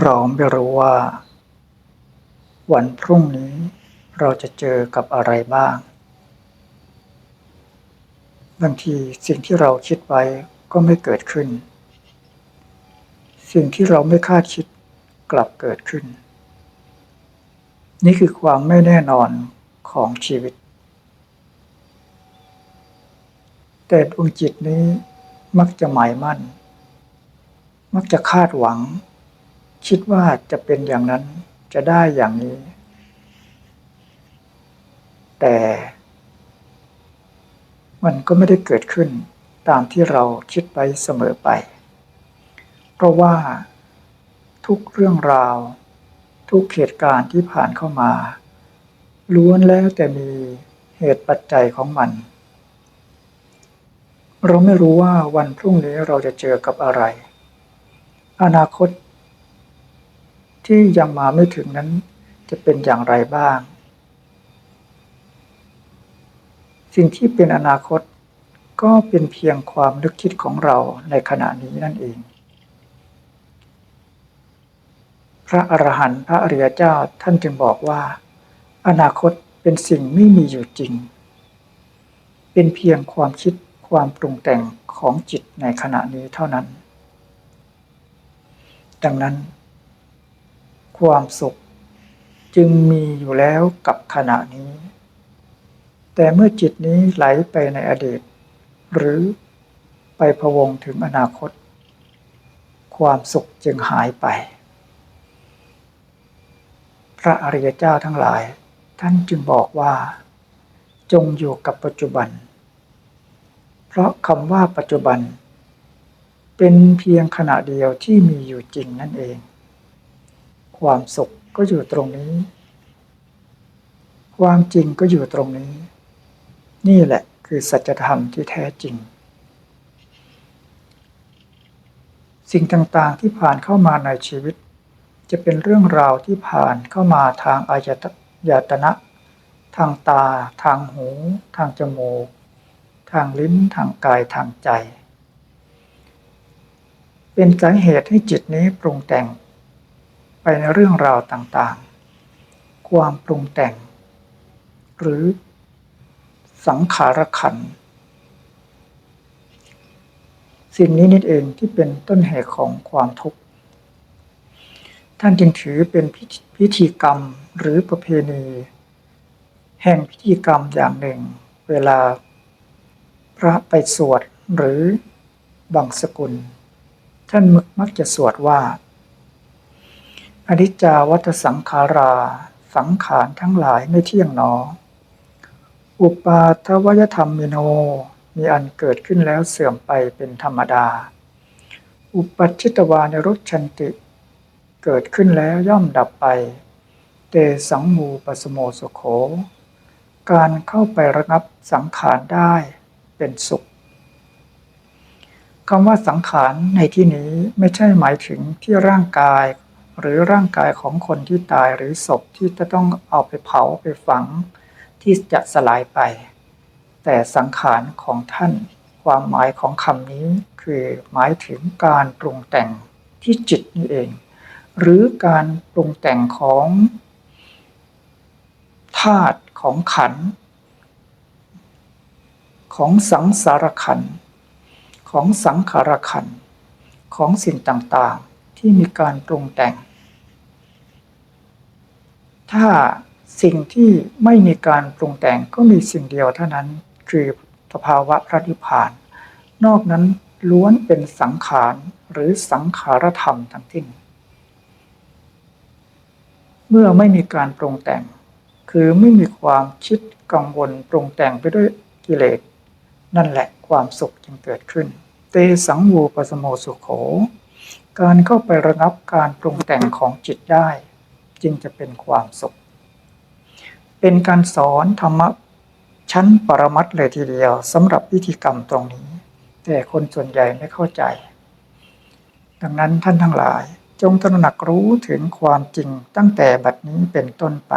เราไม่รู้ว่า วันพรุ่งนี้เราจะเจอกับอะไรบ้าง บางทีสิ่งที่เราคิดไว้ก็ไม่เกิดขึ้น สิ่งที่เราไม่คาดคิดกลับเกิดขึ้น นี่คือความไม่แน่นอนของชีวิต แต่ดวงจิตนี้มักจะหมายมั่น มักจะคาดหวัง คิดว่าจะเป็นอย่างนั้นจะได้อย่างนี้ แต่มันก็ไม่ได้เกิดขึ้นตามที่เราคิดไปเสมอไป เพราะว่าทุกเรื่องราว ทุกเหตุการณ์ที่ผ่านเข้ามา ล้วนแล้วแต่มีเหตุปัจจัยของมัน เราไม่รู้ว่าวันพรุ่งนี้เราจะเจอกับอะไร อนาคต ที่ยังมาไม่ถึงนั้นจะเป็นอย่างไรบ้าง สิ่งที่เป็นอนาคตก็เป็นเพียงความนึกคิดของเราในขณะนี้นั่นเอง พระอรหันต์พระอริยเจ้าท่านจึงบอกว่า อนาคตเป็นสิ่งไม่มีอยู่จริง เป็นเพียงความคิดความปรุงแต่งของจิตในขณะนี้เท่านั้น ดังนั้น ความสุข จึงมีอยู่แล้วกับขณะนี้ แต่เมื่อจิตนี้ไหลไปในอดีต หรือไปพะวงถึงอนาคต ความสุขจึงหายไป พระอริยเจ้าทั้งหลาย ท่านจึงบอกว่า จงอยู่กับปัจจุบัน เพราะคำว่าปัจจุบันเป็นเพียงขณะเดียวที่มีอยู่จริงนั่นเอง ความสุขก็อยู่ตรงนี้ ความจริงก็อยู่ตรงนี้ นี่แหละคือสัจธรรมที่แท้จริง สิ่งต่างๆที่ผ่านเข้ามาในชีวิต จะเป็นเรื่องราวที่ผ่านเข้ามาทางอายตยตนะ ทางตา ทางหู ทางจมูก ทางลิ้น ทางกาย ทางใจ เป็นสาเหตุให้จิตนี้ปรุงแต่ง ไปในเรื่องราวต่างๆ ความปรุงแต่ง หรือสังขารขัน สิ่งนี้นี่เองที่เป็นต้นเหตุของความทุกข์ ท่านจึงถือเป็นพิธีกรรมหรือประเพณี แห่งพิธีกรรมอย่างหนึ่ง เวลาพระไปสวดหรือบังสกุล ท่านมักจะสวดว่า อนิจจาวัฏสังขารา สังขารทั้งหลายไม่เที่ยงหนอ อุปาทวยธรรมมิโน มีอันเกิดขึ้นแล้วเสื่อมไปเป็นธรรมดา อุปัชิตวานรุชันติ เกิดขึ้นแล้วย่อมดับไป เตสังมูปสโมสุโข การเข้าไประงับสังขารได้เป็นสุขคำว่าสังขารในที่นี้ไม่ใช่หมายถึงที่ร่างกาย หรือร่างกายของคนที่ตายหรือศพที่จะต้องเอาไปเผาไปฝัง ที่จะสลายไป แต่สังขารของท่าน ความหมายของคำนี้คือหมายถึงการปรุงแต่งที่จิตนี่เอง หรือการปรุงแต่งของธาตุของขัน ของสังสารขัน ของสังขารขัน ของสิ่งต่างๆ ที่มีการปรุงแต่ง ถ้าสิ่งที่ไม่มีการปรุงแต่งก็มีสิ่งเดียวเท่านั้นคือสภาวะพระนิพพาน นอกนั้นล้วนเป็นสังขารหรือสังขารธรรมทั้งสิ้น เมื่อไม่มีการปรุงแต่ง คือไม่มีความคิดกังวลปรุงแต่งไปด้วยกิเลส นั่นแหละความสุขจึงเกิดขึ้น เตสังวูปสโมสุขโข การเข้าไประงับการปรุงแต่งของจิตได้ จึงจะเป็นความสุข เป็นการสอนธรรมะชั้นปรมัตเลยทีเดียวสำหรับพิธีกรรมตรงนี้ แต่คนส่วนใหญ่ไม่เข้าใจ ดังนั้นท่านทั้งหลายจงตระหนักรู้ถึงความจริงตั้งแต่บัดนี้เป็นต้นไป